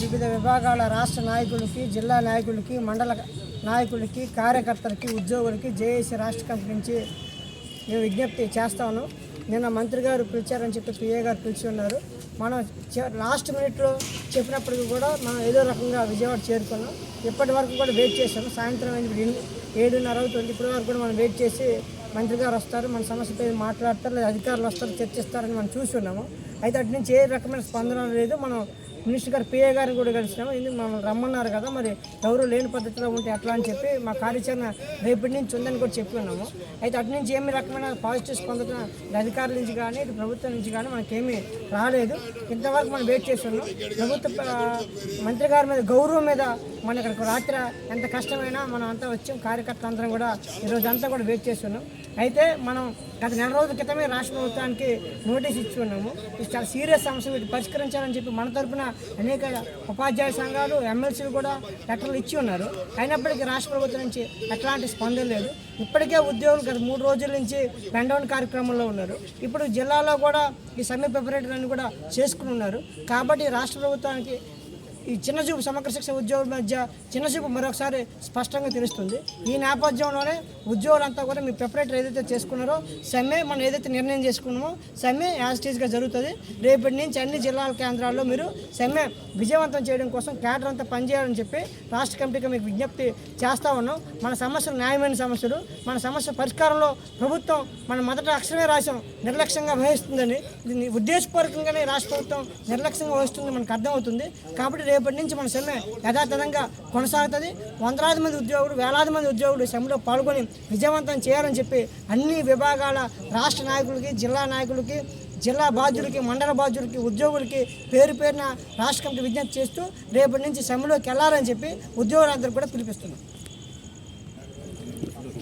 వివిధ విభాగాల రాష్ట్ర నాయకులకి జిల్లా నాయకులకి మండల నాయకులకి కార్యకర్తలకి ఉద్యోగులకి జేఏసీ రాష్ట్ర కమిటీ నుంచి మేము విజ్ఞప్తి చేస్తాను నిన్న మంత్రి గారు పిలిచారని చెప్పి పిఏ గారు పిలిచి ఉన్నారు. మనం లాస్ట్ మినిట్లో చెప్పినప్పటికీ కూడా మనం ఏదో రకంగా విజయవాడ చేరుకున్నాం. ఇప్పటి వరకు కూడా వెయిట్ చేశాము. సాయంత్రం అయింది ఏడున్నర అవుతుంది. ఇప్పటి వరకు కూడా మనం వెయిట్ చేసి మంత్రి గారు వస్తారు. మన సమస్యపై మాట్లాడతారు లేదా అధికారులు వస్తారు చర్చిస్తారని మనం చూసి ఉన్నాము. అయితే అటు నుంచి ఏ రకమైన స్పందన లేదు. మనం మినిస్టర్ గారు పిఏ గారిని కూడా కలిసినాము. ఇది మమ్మల్ని రమ్మన్నారు కదా మరి ఎవరు లేని పద్ధతిలో ఉంటే ఎట్లా అని చెప్పి మా కార్యాచరణ రేపటి నుంచి ఉందని కూడా చెప్పి ఉన్నాము. అయితే అటు నుంచి ఏమి రకమైన పాజిటివ్ స్పందన అధికారుల నుంచి కానీ ఇటు ప్రభుత్వం నుంచి కానీ మనకేమీ రాలేదు. ఇంతవరకు మనం వెయిట్ చేస్తున్నాం. ప్రభుత్వ మంత్రి గారి మీద గౌరవం మీద మన ఇక్కడికి రాత్రి ఎంత కష్టమైనా మనం అంతా వచ్చాం కార్యకర్తలు అందరం కూడా ఈరోజు అంతా కూడా వెయిట్ చేస్తున్నాం. అయితే మనం గత నెల రోజుల క్రితమే రాష్ట్ర ప్రభుత్వానికి నోటీస్ ఇచ్చి ఉన్నాము ఇది చాలా సీరియస్ సమస్య వీటి పరిష్కరించాలని చెప్పి మన తరపున అనేక ఉపాధ్యాయ సంఘాలు ఎమ్మెల్సీలు కూడా లెటర్లు ఇచ్చి ఉన్నారు. అయినప్పటికీ రాష్ట్ర ప్రభుత్వం నుంచి ఎట్లాంటి స్పందన లేదు. ఇప్పటికే ఉద్యోగులు గత మూడు రోజుల నుంచి పెండౌన్ కార్యక్రమంలో ఉన్నారు. ఇప్పుడు జిల్లాలో కూడా ఈ సమ్మె ప్రిపరేటర్లను కూడా చేసుకుని ఉన్నారు. కాబట్టి రాష్ట్ర ప్రభుత్వానికి ఈ చిన్నచూపు సమగ్ర శిక్ష ఉద్యోగుల మధ్య చిన్న చూపు మరొకసారి స్పష్టంగా తెలుస్తుంది. ఈ నేపథ్యంలోనే ఉద్యోగులంతా కూడా మీ ప్రిపరేటర్ ఏదైతే చేసుకున్నారో సమ్మె మనం ఏదైతే నిర్ణయం చేసుకున్నామో సమ్మె యాజ్ టీజ్గా జరుగుతుంది. రేపటి నుంచి అన్ని జిల్లాల కేంద్రాల్లో మీరు సమ్మె విజయవంతం చేయడం కోసం కేటర్ అంతా పనిచేయాలని చెప్పి రాష్ట్ర కమిటీకి మీకు విజ్ఞప్తి చేస్తా ఉన్నాం. మన సమస్యలు న్యాయమైన సమస్యలు మన సమస్య పరిష్కారంలో ప్రభుత్వం మన మొదట అక్షరమే రాసాం నిర్లక్ష్యంగా వహిస్తుందని దీన్ని ఉద్దేశపూర్వకంగానే రాష్ట్ర ప్రభుత్వం నిర్లక్ష్యంగా వహిస్తుంది మనకు అర్థమవుతుంది. కాబట్టి రేపటి నుంచి మన సమ్మె యథాతథంగా కొనసాగుతుంది. వందలాది మంది ఉద్యోగులు వేలాది మంది ఉద్యోగులు సమ్మెలో పాల్గొని విజయవంతం చేయాలని చెప్పి అన్ని విభాగాల రాష్ట్ర నాయకులకి జిల్లా నాయకులకి జిల్లా బాధ్యులకి మండల బాధ్యులకి ఉద్యోగులకి పేరు పేరున రాష్ట్ర కమిటీ విజ్ఞప్తి చేస్తూ రేపటి నుంచి సమ్మెలోకి వెళ్ళాలని చెప్పి ఉద్యోగులందరూ కూడా పిలిపిస్తున్నాం.